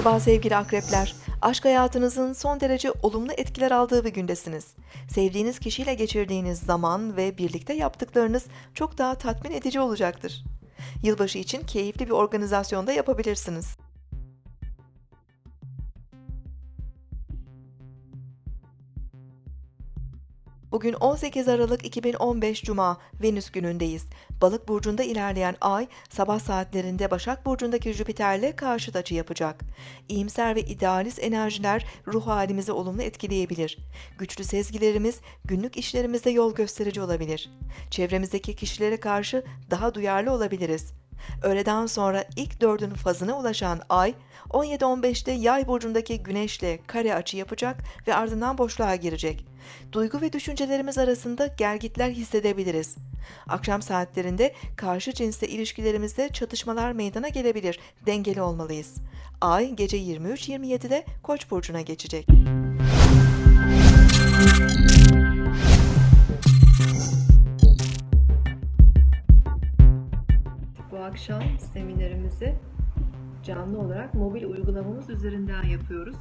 Merhaba sevgili akrepler. Aşk hayatınızın son derece olumlu etkiler aldığı bir gündesiniz. Sevdiğiniz kişiyle geçirdiğiniz zaman ve birlikte yaptıklarınız çok daha tatmin edici olacaktır. Yılbaşı için keyifli bir organizasyonda yapabilirsiniz. Bugün 18 Aralık 2015 Cuma, Venüs günündeyiz. Balık burcunda ilerleyen ay, sabah saatlerinde Başak burcundaki Jüpiter'le karşıt açı yapacak. İyimser ve idealist enerjiler ruh halimizi olumlu etkileyebilir. Güçlü sezgilerimiz günlük işlerimizde yol gösterici olabilir. Çevremizdeki kişilere karşı daha duyarlı olabiliriz. Öğleden sonra ilk dördün fazına ulaşan ay 17-15'te yay burcundaki güneşle kare açı yapacak ve ardından boşluğa girecek. Duygu ve düşüncelerimiz arasında gelgitler hissedebiliriz. Akşam saatlerinde karşı cinsle ilişkilerimizde çatışmalar meydana gelebilir. Dengeli olmalıyız. Ay gece 23-27'de Koç burcuna geçecek. Bu akşam seminerimizi canlı olarak mobil uygulamamız üzerinden yapıyoruz.